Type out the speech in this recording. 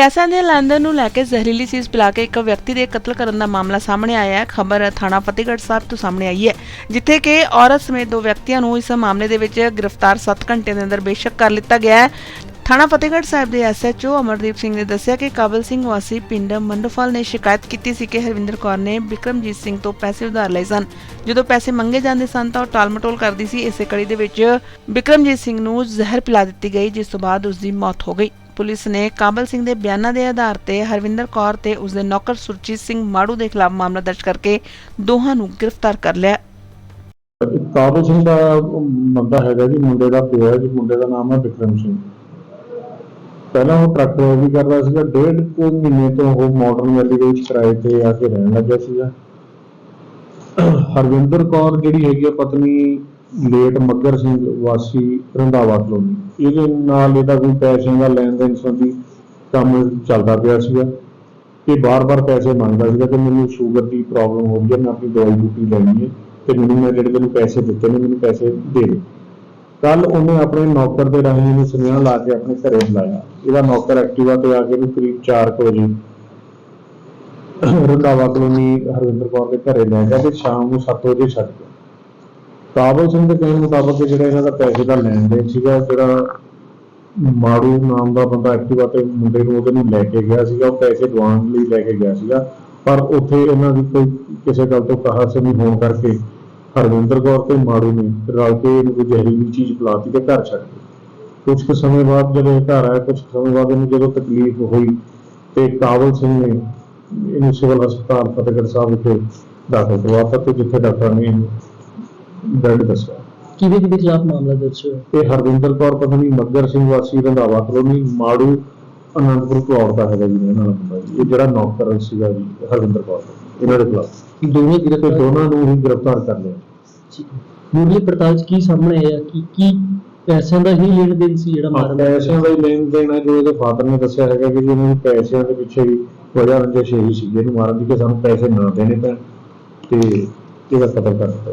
ਪੈਸਿਆਂ ਦੇ ਲੈਣ-ਦੇਣ ਨੂੰ ਲੈ ਕੇ ਜ਼ਹਿਰੀਲੀ ਚੀਜ਼ ਪਿਲਾ ਕੇ ਇੱਕ ਵਿਅਕਤੀ ਦੇ ਕਤਲ ਕਰਨ ਦਾ ਮਾਮਲਾ ਸਾਹਮਣੇ ਆਇਆ ਹੈ। ਖਬਰ ਥਾਣਾ ਫਤਿਹਗੜ੍ਹ ਸਾਹਿਬ ਤੋਂ ਸਾਹਮਣੇ ਆਈ ਹੈ, ਜਿੱਥੇ ਕਿ ਔਰਤ ਸਮੇਤ ਦੋ ਵਿਅਕਤੀਆਂ ਨੂੰ ਇਸ ਮਾਮਲੇ ਦੇ ਵਿੱਚ ਗ੍ਰਿਫਤਾਰ 7 ਘੰਟੇ ਦੇ ਅੰਦਰ ਬੇਸ਼ੱਕ ਕਰ ਲਿੱਤਾ ਗਿਆ ਹੈ। ਥਾਣਾ ਫਤਿਹਗੜ੍ਹ ਸਾਹਿਬ ਦੇ ਐਸਐਚਓ ਅਮਰਦੀਪ ਸਿੰਘ ਨੇ ਦੱਸਿਆ ਕਿ ਕਾਬਲ ਸਿੰਘ ਵਾਸੀ ਪਿੰਡ ਮੰਡੋਫਲ ਨੇ ਸ਼ਿਕਾਇਤ ਕੀਤੀ ਸੀ ਕਿ ਹਰਵਿੰਦਰ ਕੌਰ ਨੇ ਬਿਕਰਮਜੀਤ ਸਿੰਘ ਤੋਂ ਪੈਸੇ ਉਧਾਰ ਲਏ ਸਨ। ਜਦੋਂ ਪੈਸੇ ਮੰਗੇ ਜਾਂਦੇ ਸਨ ਤਾਂ ਉਹ ਟਾਲਮਟੋਲ ਕਰਦੀ ਸੀ। ਇਸੇ ਕੜੀ ਦੇ ਵਿੱਚ ਬਿਕਰਮਜੀਤ ਸਿੰਘ ਨੂੰ ਜ਼ਹਿਰ ਪਿਲਾ ਦਿੱਤੀ ਗਈ, ਜਿਸ ਤੋਂ ਬਾਅਦ ਉਸ ਦੀ ਮੌਤ ਹੋ ਗਈ। ਪੁਲਿਸ ਨੇ ਕਾਬਲ ਸਿੰਘ ਦੇ ਬਿਆਨਾਂ ਦੇ ਆਧਾਰ ਤੇ ਹਰਵਿੰਦਰ ਕੌਰ ਤੇ ਉਸ ਦੇ ਨੌਕਰ ਸੁਰਜੀਤ ਸਿੰਘ ਮਾੜੂ ਦੇ ਖਿਲਾਫ ਮਾਮਲਾ ਦਰਜ ਕਰਕੇ ਦੋਹਾਂ ਨੂੰ ਗ੍ਰਿਫਤਾਰ ਕਰ ਲਿਆ। ਕਾਬਲ ਸਿੰਘ ਦਾ ਬੰਦਾ ਹੈਗਾ ਜੀ, ਮੁੰਡੇ ਦਾ ਪਿਓ ਹੈ ਜੀ, ਮੁੰਡੇ ਦਾ ਨਾਮ ਹੈ ਵਿਕਰਮ ਸਿੰਘ। ਪਹਿਲਾਂ ਉਹ ਟਰੱਕ ਡਰਾਈਵਰੀ ਕਰਦਾ ਸੀਗਾ, ਡੇਢ ਕੁ ਮਹੀਨੇ ਤੋਂ ਉਹ ਮਾਡਰਨ ਵੈਲੀ ਦੇ ਵਿੱਚ ਕਿਰਾਏ ਤੇ ਆ ਕੇ ਰਹਿਣ ਲੱਗਿਆ ਸੀਗਾ। ਹਰਵਿੰਦਰ ਕੌਰ ਜਿਹੜੀ ਹੈਗੀ ਆ, ਪਤਨੀ ਲੇਟ ਮੱਗਰ ਸਿੰਘ ਵਾਸੀ ਰੰਧਾਵਾ ਕਲੋਨੀ ਇਹਦੇ ਨਾਲ ਇਹਦਾ ਕੋਈ ਪੈਸਿਆਂ ਦਾ ਲੈਣ ਦੇਣ ਸੰਬੰਧੀ ਕੰਮ ਚੱਲਦਾ ਪਿਆ ਸੀਗਾ। ਇਹ ਬਾਰ-ਬਾਰ ਪੈਸੇ ਮੰਗਦਾ ਸੀਗਾ ਕਿ ਮੈਨੂੰ ਸ਼ੂਗਰ ਦੀ ਪ੍ਰੋਬਲਮ ਹੋ ਗਈ ਹੈ, ਮੈਂ ਆਪਣੀ ਦਵਾਈ ਬੂਟੀ ਲੈਣੀ ਹੈ ਤੇ ਮੈਨੂੰ ਮੈਂ ਜਿਹੜੇ ਤੈਨੂੰ ਪੈਸੇ ਦਿੱਤੇ ਨੇ, ਮੈਨੂੰ ਪੈਸੇ ਦੇ ਦੇ। ਕੱਲ ਉਹਨੇ ਆਪਣੇ ਨੌਕਰ ਦੇ ਰਾਹੀਂ ਇਹਨੂੰ ਸੁਨੇਹਾ ਲਾ ਕੇ ਆਪਣੇ ਘਰੇ ਬੁਲਾਇਆ। ਇਹਦਾ ਨੌਕਰ ਐਕਟਿਵਾ ਤੇ ਆ ਕੇ ਇਹਨੂੰ ਕਰੀਬ 4 ਵਜੇ ਰੰਧਾਵਾ ਕਲੋਨੀ ਹਰਵਿੰਦਰ ਕੌਰ ਦੇ ਘਰੇ ਲੈ ਗਿਆ ਤੇ ਸ਼ਾਮ ਨੂੰ 7 ਵਜੇ ਛੱਡ ਗਿਆ। ਕਾਬਲ ਸਿੰਘ ਦੇ ਕਹਿਣ ਮੁਤਾਬਕ ਜਿਹੜਾ ਇਹਨਾਂ ਦਾ ਪੈਸੇ ਦਾ ਲੈਣ ਦੇਣ ਸੀਗਾ, ਜਿਹੜਾ ਮਾੜੂ ਨਾਮ ਦਾ ਬੰਦਾ ਐਕਟਿਵਾ ਤੇ ਮੁੰਡੇ ਨੂੰ ਉਹਦੇ ਨੂੰ ਲੈ ਕੇ ਗਿਆ ਸੀਗਾ, ਉਹ ਪੈਸੇ ਦਵਾਉਣ ਲਈ ਲੈ ਕੇ ਗਿਆ ਸੀਗਾ। ਪਰ ਉੱਥੇ ਇਹਨਾਂ ਦੀ ਕੋਈ ਕਿਸੇ ਗੱਲ ਤੋਂ ਕਹਾਸ ਨਹੀਂ ਹੋਣ ਕਰਕੇ ਹਰਵਿੰਦਰ ਕੌਰ ਤੇ ਮਾੜੂ ਨੇ ਰਲ ਕੇ ਇਹਨੂੰ ਕੋਈ ਜ਼ਹਿਰੀਲੀ ਚੀਜ਼ ਪਿਲਾਤੀ ਤੇ ਘਰ ਛੱਡ ਗਏ ਕੁਝ ਕੁ ਸਮੇਂ ਬਾਅਦ ਜਦੋਂ ਇਹ ਘਰ ਆਇਆ ਕੁਝ ਕੁ ਸਮੇਂ ਬਾਅਦ ਇਹਨੂੰ ਜਦੋਂ ਤਕਲੀਫ ਹੋਈ ਤੇ ਕਾਬਲ ਸਿੰਘ ਨੇ ਇਹਨੂੰ ਸਿਵਲ ਹਸਪਤਾਲ ਫਤਿਹਗੜ੍ਹ ਸਾਹਿਬ ਵਿਖੇ ਦਾਖਲ ਕਰਵਾਤਾ ਤੇ ਜਿੱਥੇ ਡਾਕਟਰਾਂ ਨੇ ਇਹਨੂੰ ਡੈਡ ਦੱਸਿਆ। ਕਿਹਦੇ ਕਿਹਦੇ ਖਿਲਾਫ ਮਾਮਲਾ ਦਰਜ ਹੋਇਆ? ਤੇ ਹਰਵਿੰਦਰ ਕੌਰ ਪਤਨੀ ਮੱਗਰ ਸਿੰਘ ਵਾਸੀ ਰੰਧਾਵਾ ਕਲੋਨੀ ਮਾੜੂ ਅਨੰਦਪੁਰ ਕੌਰ ਦਾ ਹੈਗਾ ਜੀ ਇਹਨਾਂ ਜੀ। ਇਹ ਜਿਹੜਾ ਨੌਕਰ ਸੀਗਾ ਜੀ ਹਰਵਿੰਦਰ ਕੌਰ ਇਹਨਾਂ ਦੇ ਖਿਲਾਫ। ਦੋਵੇਂ ਗ੍ਰਿਫਤਾਰ ਦੋਨਾਂ ਨੂੰ ਹੀ ਗ੍ਰਿਫਤਾਰ ਕਰ ਲਿਆ। ਮੁੱਢਲੀ ਪੜਤਾਲ ਚ ਕੀ ਸਾਹਮਣੇ ਆਇਆ? ਕਿ ਕੀ ਪੈਸਿਆਂ ਦਾ ਹੀ ਲੈਣ ਦੇਣ ਸੀ ਜਿਹੜਾ ਮਾਰਨ ਦਾ? ਪੈਸਿਆਂ ਦਾ ਹੀ ਲੈਣ ਦੇਣ ਹੈ ਜੋ ਇਹਦੇ ਫਾਦਰ ਨੇ ਦੱਸਿਆ ਹੈਗਾ ਕਿ ਜੀ ਇਹਨਾਂ ਨੂੰ ਪੈਸਿਆਂ ਦੇ ਪਿੱਛੇ ਹੀ ਵਜ੍ਹਾ ਰੰਜਿਸ਼ ਇਹੀ ਸੀ ਇਹਨੂੰ ਮਾਰਨ ਦੀ ਕਿ ਸਾਨੂੰ ਪੈਸੇ ਨਾ ਦੇਣੇ ਪੈਣ। ਤੇ ਇਹਦਾ ਕਤਲ ਕਰ ਦਿੱਤਾ।